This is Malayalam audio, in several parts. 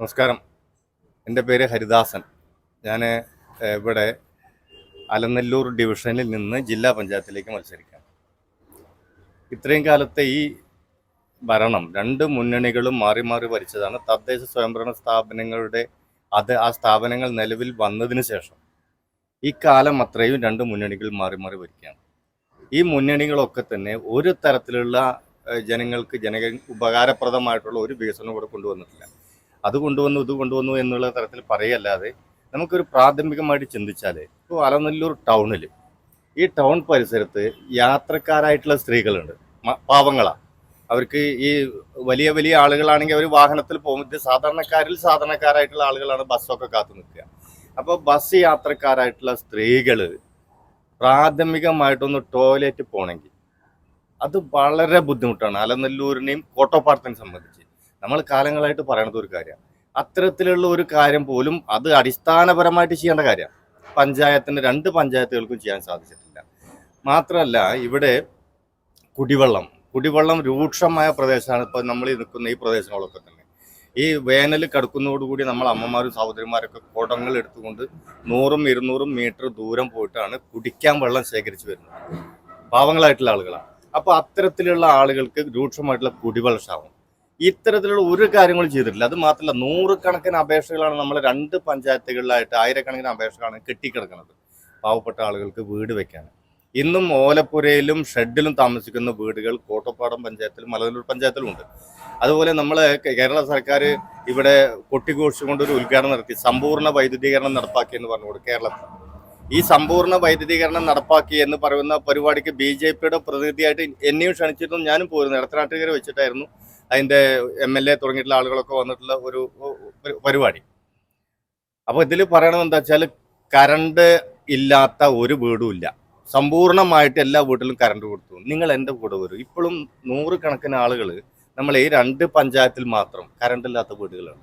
നമസ്കാരം. എന്റെ പേര് ഹരിദാസൻ. ഞാൻ ഇവിടെ അലനല്ലൂർ ഡിവിഷനിൽ നിന്ന് ജില്ലാ പഞ്ചായത്തിലേക്ക് മത്സരിക്കാം. ഇത്രയും കാലത്തെ ഈ ഭരണം രണ്ട് മുന്നണികളും മാറി മാറി ഭരിച്ചതാണ്. തദ്ദേശ സ്വയംഭരണ സ്ഥാപനങ്ങളുടെ അത് ആ സ്ഥാപനങ്ങൾ നിലവിൽ വന്നതിന് ശേഷം ഈ കാലം അത്രയും രണ്ട് മുന്നണികൾ മാറി മാറി ഭരിക്കുകയാണ്. ഈ മുന്നണികളൊക്കെ തന്നെ ഒരു തരത്തിലുള്ള ജനങ്ങൾക്ക് ജന ഉപകാരപ്രദമായിട്ടുള്ള ഒരു വികസനം കൂടെ കൊണ്ടുവന്നിട്ടില്ല. അത് കൊണ്ടുവന്നു ഇത് കൊണ്ടുവന്നു എന്നുള്ള തരത്തിൽ പറയല്ലാതെ നമുക്കൊരു പ്രാഥമികമായിട്ട് ചിന്തിച്ചാൽ ഇപ്പോൾ അലനല്ലൂർ ടൗണിൽ ഈ ടൗൺ പരിസരത്ത് യാത്രക്കാരായിട്ടുള്ള സ്ത്രീകളുണ്ട്. പാവങ്ങളാണ് അവർക്ക് ഈ വലിയ വലിയ ആളുകളാണെങ്കിൽ അവർ വാഹനത്തിൽ പോകുമ്പോൾ സാധാരണക്കാരിൽ സാധാരണക്കാരായിട്ടുള്ള ആളുകളാണ് ബസ്സൊക്കെ കാത്തു നിൽക്കുക. അപ്പോൾ ബസ് യാത്രക്കാരായിട്ടുള്ള സ്ത്രീകൾ പ്രാഥമികമായിട്ടൊന്ന് ടോയ്ലറ്റ് പോകണമെങ്കിൽ അത് വളരെ ബുദ്ധിമുട്ടാണ്. അലനല്ലൂരിനെയും കോട്ടോപ്പാടത്തിനെ സംബന്ധിച്ച്. നമ്മൾ കാലങ്ങളായിട്ട് പറയണത് ഒരു കാര്യമാണ് അത്തരത്തിലുള്ള ഒരു കാര്യം പോലും അത് അടിസ്ഥാനപരമായിട്ട് ചെയ്യേണ്ട കാര്യമാണ് പഞ്ചായത്തിന് രണ്ട് പഞ്ചായത്തുകൾക്കും ചെയ്യാൻ സാധിച്ചിട്ടില്ല. മാത്രമല്ല ഇവിടെ കുടിവെള്ളം കുടിവെള്ളം രൂക്ഷമായ പ്രദേശമാണ് ഇപ്പോൾ നമ്മൾ നിൽക്കുന്ന ഈ പ്രദേശങ്ങളൊക്കെ തന്നെ. ഈ വേനൽ കടക്കുന്നതോടുകൂടി നമ്മൾ അമ്മമാരും സഹോദരിമാരൊക്കെ കുടങ്ങൾ എടുത്തുകൊണ്ട് നൂറും ഇരുന്നൂറും മീറ്റർ ദൂരം പോയിട്ടാണ് കുടിക്കാൻ വെള്ളം ശേഖരിച്ച് വരുന്നത്. പാവങ്ങളായിട്ടുള്ള ആളുകളാണ്. അപ്പോൾ അത്തരത്തിലുള്ള ആളുകൾക്ക് രൂക്ഷമായിട്ടുള്ള കുടിവെള്ള ക്ഷാമം ഇത്തരത്തിലുള്ള ഒരു കാര്യങ്ങളും ചെയ്തിട്ടില്ല. അത് മാത്രമല്ല നൂറുകണക്കിന് അപേക്ഷകളാണ് നമ്മൾ രണ്ട് പഞ്ചായത്തുകളിലായിട്ട് ആയിരക്കണക്കിന് അപേക്ഷകളാണ് കെട്ടിക്കിടക്കുന്നത്. പാവപ്പെട്ട ആളുകൾക്ക് വീട് വെക്കാൻ ഇന്നും ഓലപ്പുരയിലും ഷെഡിലും താമസിക്കുന്ന വീടുകൾ കോട്ടപ്പാടം പഞ്ചായത്തിലും മലനൂർ പഞ്ചായത്തിലും ഉണ്ട്. അതുപോലെ നമ്മൾ കേരള സർക്കാർ ഇവിടെ കൊട്ടിഘോഷിച്ചുകൊണ്ട് ഒരു ഉദ്ഘാടനം നടത്തി സമ്പൂർണ വൈദ്യുതീകരണം നടപ്പാക്കി എന്ന് പറഞ്ഞുകൊണ്ട് കേരളത്തിൽ. ഈ സമ്പൂർണ വൈദ്യുതീകരണം നടപ്പാക്കി എന്ന് പറയുന്ന പരിപാടിക്ക് ബി ജെ പിയുടെ പ്രതിനിധിയായിട്ട് എന്നെയും ക്ഷണിച്ചിരുന്നു ഞാനും പോയിരുന്നു. ഇടത്തനാട്ടുകാരെ വെച്ചിട്ടായിരുന്നു. അതിന്റെ എം എൽ എ തുടങ്ങിയിട്ടുള്ള ആളുകളൊക്കെ വന്നിട്ടുള്ള ഒരു ഒരു പരിപാടി. അപ്പോൾ ഇതിൽ പറയണത് എന്താ വെച്ചാൽ കറണ്ട് ഇല്ലാത്ത ഒരു വീടും ഇല്ല. സമ്പൂർണമായിട്ട് എല്ലാ വീട്ടിലും കറണ്ട് കൊടുത്തു. നിങ്ങൾ എന്റെ കൂടെ വരും. ഇപ്പോഴും നൂറുകണക്കിന് ആളുകൾ നമ്മൾ ഈ രണ്ട് പഞ്ചായത്തിൽ മാത്രം കറണ്ട് ഇല്ലാത്ത വീടുകളാണ്.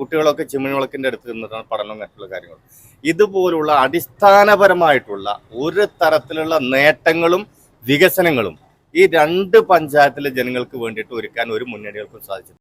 കുട്ടികളൊക്കെ ചിമ്മിണി വിളക്കിന്റെ അടുത്ത് നിന്നിട്ടാണ് പഠനം മറ്റുള്ള കാര്യങ്ങൾ. ഇതുപോലുള്ള അടിസ്ഥാനപരമായിട്ടുള്ള ഒരു തരത്തിലുള്ള നേട്ടങ്ങളും വികസനങ്ങളും ഈ രണ്ട് പഞ്ചായത്തിലെ ജനങ്ങൾക്ക് വേണ്ടിയിട്ട് ഒരുക്കാൻ ഒരു മുന്നണികൾക്കും സാധിച്ചിട്ടില്ല.